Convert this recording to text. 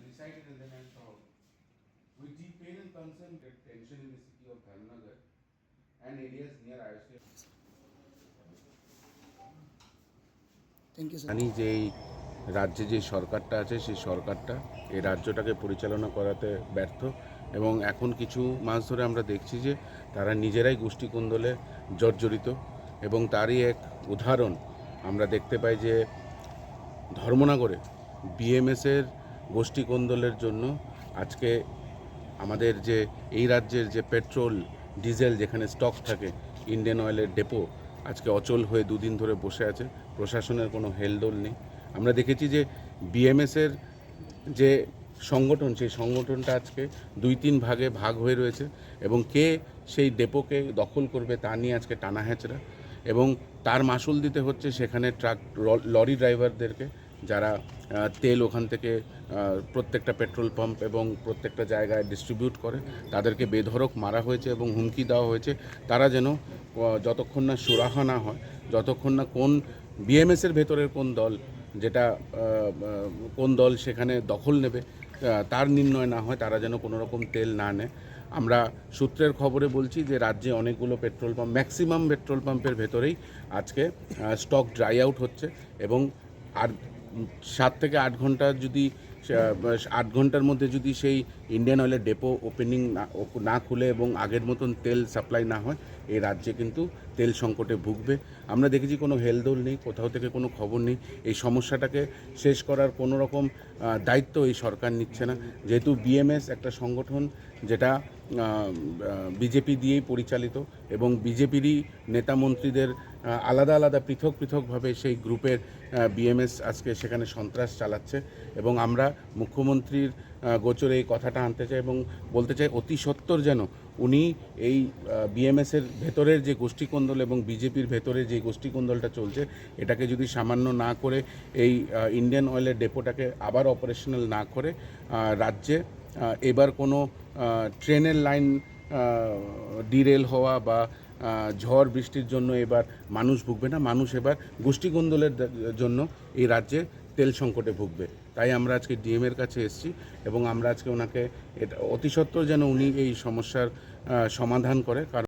decided and then I'm proud. With deep pain and concern, get tension in the city of Dharnagar and areas near you জানি যে এই রাজ্যে যে সরকারটা আছে সেই সরকারটা এই রাজ্যটাকে পরিচালনা করাতে ব্যর্থ এবং এখন কিছু মাস ধরে আমরা দেখছি যে তারা নিজেরাই গোষ্ঠী কোন্দলে জর্জরিত এবং তারই এক উদাহরণ আমরা দেখতে পাই যে ধর্মনগরে বিএমএসের গোষ্ঠী কোন্দলের জন্য আজকে আমাদের যে, এই রাজ্যের যে পেট্রোল, ডিজেল যেখানে স্টক থাকে ইন্ডিয়ান অয়েলের ডেপো আজকে অচল হয়ে দুদিন ধরে বসে আছে। প্রশাসনের কোনো হেলদোল নেই। আমরা দেখেছি যে বিএমএসের যে সংগঠন, সেই সংগঠনটা আজকে দুই তিন ভাগে ভাগ হয়ে রয়েছে এবং কে সেই ডেপোকে দখল করবে তা নিয়ে আজকে টানা হ্যাচড়া এবং তার মাসুল দিতে হচ্ছে সেখানে ট্রাক লরি ড্রাইভারদেরকে যারা তেল ওখান থেকে প্রত্যেকটা পেট্রোল পাম্প এবং প্রত্যেকটা জায়গায় ডিস্ট্রিবিউট করে, তাদেরকে বেধড়ক মারা হয়েছে এবং হুমকি দেওয়া হয়েছে। তারা যেন যতক্ষণ না সুরাহা না হয়, যতক্ষণ না কোন বিএমএসের ভেতরের কোন দল যেটা কোন দল সেখানে দখল নেবে তার নির্ণয় না হয়, তারা যেন কোনো রকম তেল না নেয়। আমরা সূত্রের খবরে বলছি যে রাজ্যে অনেকগুলো পেট্রোল পাম্প, ম্যাক্সিমাম পেট্রোল পাম্পের ভেতরেই আজকে স্টক ড্রাই আউট হচ্ছে এবং আর সাত থেকে আট ঘণ্টা যদি আট ঘণ্টার মধ্যে যদি সেই ইন্ডিয়ান অয়েলের ডেপো ওপেনিং না খুলে এবং আগের মতন তেল সাপ্লাই না হয়, এই রাজ্যে কিন্তু তেল সংকটে ভুগবে। আমরা দেখেছি কোনো হেলদোল নেই, কোথাও থেকে কোনো খবর নেই। এই সমস্যাটাকে শেষ করার কোনো রকম দায়িত্ব এই সরকার নিচ্ছে না। যেহেতু বিএমএস একটা সংগঠন যেটা বিজেপি দিয়েই পরিচালিত এবং বিজেপিরই নেতা মন্ত্রীদের আলাদা আলাদা পৃথক পৃথকভাবে সেই গ্রুপের বিএমএস আজকে সেখানে সন্ত্রাস চালাচ্ছে এবং আমরা মুখ্যমন্ত্রীর গোচরে এই কথাটা আনতে চাই এবং বলতে চাই অতি সত্বর যেন উনি এই বিএমএসের ভেতরের যে গোষ্ঠীকন্দল এবং বিজেপির ভেতরে যে গোষ্ঠীকন্দলটা চলছে, এটাকে যদি সামান্য না করে এই ইন্ডিয়ান অয়েলের ডেপোটাকে আবার অপারেশনাল না করে রাজ্যে এবার কোনো ট্রেনের লাইন ডিরেল হওয়া বা ঝড় বৃষ্টির জন্য এবার মানুষ ভুগবে না, মানুষ এবার গোষ্ঠীগোন্দলের জন্য এই রাজ্যে তেল সংকটে ভুগবে। তাই আমরা আজকে ডিএমের কাছে এসেছি এবং আমরা আজকে ওনাকে এটা অতিসত্ত্ব যেন উনি এই সমস্যার সমাধান করে, কারণ